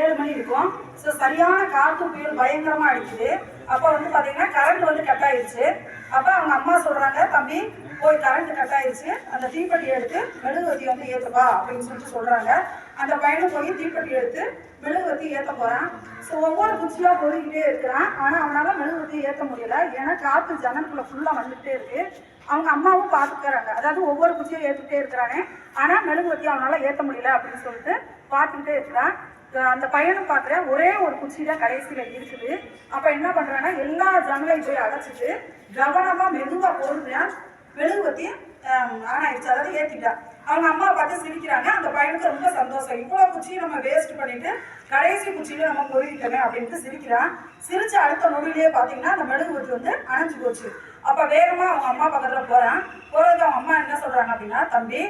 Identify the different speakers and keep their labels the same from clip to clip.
Speaker 1: ஏழு மணி இருக்கும். ஸோ சரியான காற்று புயல் பயங்கரமாக அடிக்குது. அப்போ வந்து பார்த்தீங்கன்னா கரண்ட் வந்து கட் ஆயிடுச்சு அப்போ அவங்க அம்மா சொல்கிறாங்க தம்பி போய் கரண்ட் கட் ஆயிடுச்சு அந்த தீப்பெட்டி எடுத்து மெழுகுவத்தி வந்து ஏற்றுப்பா அப்படின்னு சொல்லிட்டு சொல்கிறாங்க அந்த பையனும் போய் தீப்பெட்டி எடுத்து மெழுகுவத்தி ஏற்ற போகிறான் ஸோ ஒவ்வொரு குச்சியாக பொறுக்கிட்டே இருக்கிறான். ஆனால் அவனால் மெழுகுவத்தி ஏற்ற முடியல. ஏன்னா காற்று ஜனக்குள்ள ஃபுல்லாக வந்துகிட்டே இருக்கு. அவங்க அம்மாவும் பார்த்துக்கிறாங்க அதாவது ஒவ்வொரு குச்சியும் ஏத்துட்டே இருக்கிறானே. ஆனால் மெழுகுவத்தி அவனால் ஏற்ற முடியல அப்படின்னு சொல்லிட்டு பார்த்துக்கிட்டே இருக்கிறான். அந்த பையனும் பார்க்குற ஒரே ஒரு குச்சி தான் கடைசியில இருக்குது. அப்ப என்ன பண்றான்னா எல்லா ஜன்னலையும் போய் அடைச்சிட்டு கவனமா மெதுவா பொறுமையாக மெழுகுவத்தி ஆனாயிடுச்சு அதாவது ஏத்திட்டா. அவங்க அம்மா பார்த்து சிரிக்கிறாங்க. அந்த பையனுக்கு ரொம்ப சந்தோஷம். இவ்வளவு குச்சியும் நம்ம வேஸ்ட் பண்ணிட்டு கடைசி குச்சியில நம்ம பொருகிட்டோமே அப்படின்ட்டு சிரிக்கிறான் சிரிச்ச அடுத்த நொடியிலேயே பாத்தீங்கன்னா அந்த மெழுகுவத்தி வந்து அணைஞ்சு போச்சு. அப்ப வேகமா அவங்க அம்மா பக்கத்துல போறான். போறதுக்கு அவங்க அம்மா என்ன சொல்றாங்க அப்படின்னா தம்பி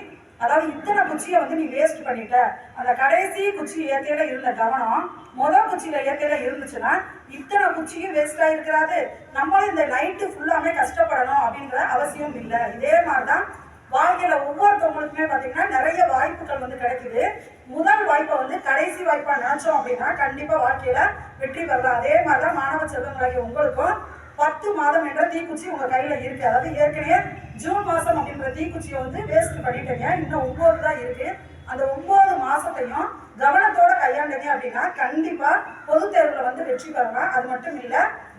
Speaker 1: அதாவது இத்தனை குச்சியை வந்து நீ வேஸ்ட் பண்ணிட்ட. அந்த கடைசி குச்சி இயற்கையில இருந்த கவனம் முதல் குச்சியில இயற்கையில இருந்துச்சுன்னா இத்தனை குச்சியும் வேஸ்ட் இருக்கிறாது. நம்மளும் இந்த நைட்டு ஃபுல்லாமே கஷ்டப்படணும் அப்படிங்கிற அவசியம் இல்லை. இதே மாதிரிதான் வாழ்க்கையில ஒவ்வொருத்தவங்களுக்குமே பாத்தீங்கன்னா நிறைய வாய்ப்புகள் வந்து கிடைக்குது. முதல் வாய்ப்பை வந்து கடைசி வாய்ப்பா நினைச்சோம் அப்படின்னா கண்டிப்பா வாழ்க்கையில வெற்றி பெறலாம். அதே மாதிரிதான் மாணவ செல்வங்களாகிய உங்களுக்கும் பத்து மாதம் என்ற தீக்குச்சி உங்க கையில இருக்கு. அதாவது ஏற்கனவே ஜூன் மாசம் அப்படின்ற தீக்குச்சியை வந்து வேஸ்ட் பண்ணிட்டீங்க. இன்னும் ஒன்பது தான் இருக்கு. அந்த ஒன்பது மாசத்தையும் கவனத்தோட கையாண்டீங்க அப்படின்னா கண்டிப்பா பொது தேர்வுல வந்து வெற்றி பெறலாம். அது மட்டும் இல்ல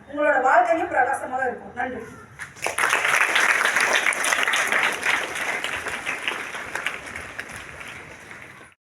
Speaker 1: உங்களோட வாழ்க்கையும் பிரகாசமாக இருக்கும். நன்றி.